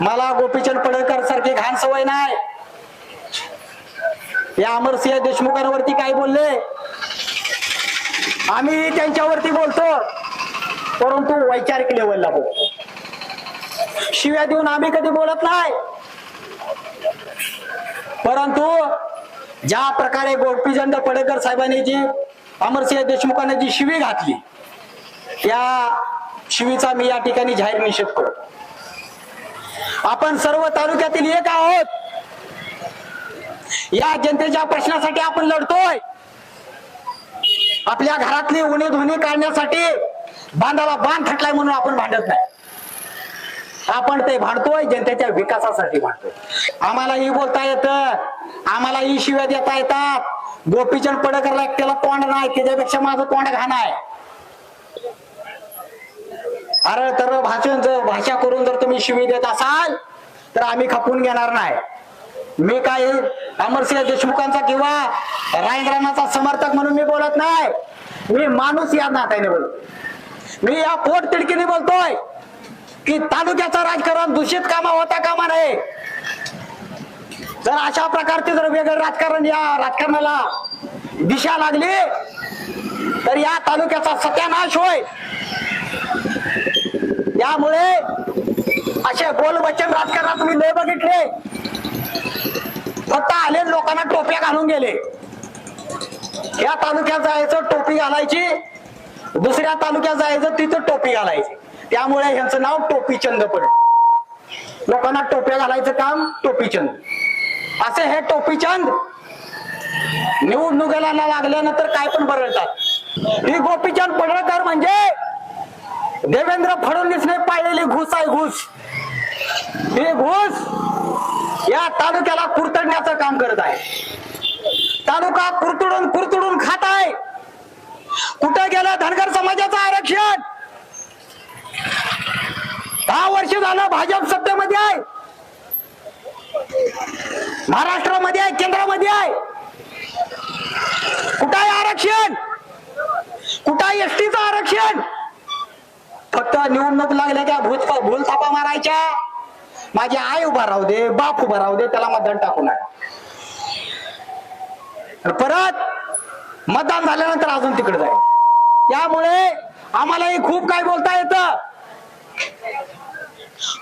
मला गोपीचंद पडळकर सारखी घाण सवय नाही. या अमरसिंह देशमुखांवरती काय बोलले? आम्ही त्यांच्यावरती बोलतो. परंतु वैचारिक लेवलला बोल शिव्या देऊन आम्ही कधी बोलत नाही. परंतु ज्या प्रकारे गोपीचंद पडळकर साहेबांनी जी अमरसिंह देशमुखांना जी शिवी घातली त्या शिवीचा मी या ठिकाणी जाहीर निषेध करतो. आपण सर्व तालुक्यातील एक आहोत. या जनतेच्या प्रश्नासाठी आपण लढतोय. आपल्या घरातली उणी धुणे काढण्यासाठी बांधाला बांध थटलाय म्हणून आपण भांडत नाही. आपण ते भांडतोय जनतेच्या विकासासाठी भांडतोय. आम्हालाही बोलता येतं आम्हालाही शिव्या देता येतात. गोपीचंद पडकरला त्याला तोंड नाही त्याच्यापेक्षा माझं तोंड घाण आहे. अरे तर भाषण जर भाषा करून जर तुम्ही शिवी देत असाल तर आम्ही खपून घेणार नाही. मी काय अमरसिंह देशमुखांचा किंवा रायंद्रांचा समर्थक म्हणून मी बोलत नाही. मी माणूस या नात्याने बोलतो. मी या पोट तिडकीने बोलतोय की तालुक्याचं राजकारण दूषित कामा होता कामा नाही जर अशा प्रकारचे जर वेगळं राजकारण या राजकारणाला दिशा लागली तर या तालुक्याचा सत्यानाश होय. त्यामुळे अशा गोल बच्चन राजकारणात मी लय बघितले. फक्त आले लोकांना टोप्या घालून गेले. या तालुक्यात जायचं टोपी घालायची. दुसऱ्या तालुक्यात जायचं तिथं टोपी घालायची. त्यामुळे ह्यांचं नाव टोपीचंद पडलं. लोकांना टोप्या घालायचं काम टोपीचंद. असे हे टोपीचंद निवडणुकीला लागल्यानंतर काय पण बरळतात ही गोपीचंद पडळकर म्हणजे देवेंद्र फडणवीसने पाहिलेली घुस आहे घुस. हे घुस या तालुक्याला कुरतडण्याचं काम करत आहे. तालुका कुरतडून कुरतडून खात आहे. कुठे गेलं धनगर समाजाचं आरक्षण? दहा वर्ष झालं भाजप सत्तेमध्ये आहे. महाराष्ट्रामध्ये आहे केंद्रामध्ये आहे. कुठं आहे आरक्षण? कुठं आहे एसटीचं आरक्षण? फक्त निवडणूक लागले त्या भूत भूल थापा मारायच्या? माझी आई उभा राहू दे बाप उभा राहू दे त्याला मतदान टाकू नका. परत मतदान झाल्यानंतर अजून तिकडे जाईल. त्यामुळे आम्हालाही खूप काय बोलता येत.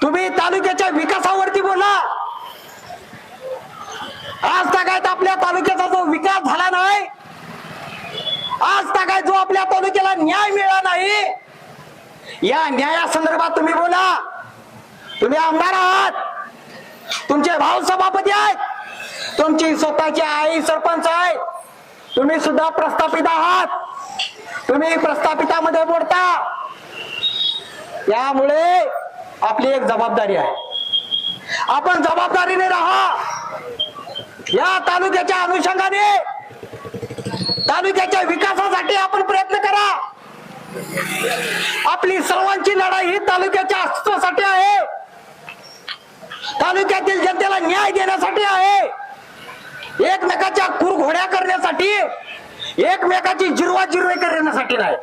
तुम्ही तालुक्याच्या विकासावरती बोला. आज तागायत आपल्या तालुक्याचा जो विकास झाला नाही आज तागायत जो आपल्या तालुक्याला न्याय मिळाला नाही. या न्यायासंदर्भात तुम्ही बोला. तुम्ही आमदार आहात. तुमचे भाऊ सभापती आहेत. तुमची स्वतःची आई सरपंच आहे तुम्ही सुद्धा प्रस्थापित आहात. तुम्ही प्रस्थापितामध्ये बोलता. यामुळे आपली एक जबाबदारी आहे. आपण जबाबदारीने राहा. या तालुक्याच्या अनुषंगाने तालुक्याच्या विकासासाठी आपण आपली सर्वांची लढाई ही तालुक्याच्या अस्तित्वासाठी आहे. तालुक्यातील जनतेला न्याय देण्यासाठी आहे. एकमेकाच्या कुरघोड्या करण्यासाठी एकमेकाची जिरवा जिरवे करण्यासाठी नाही.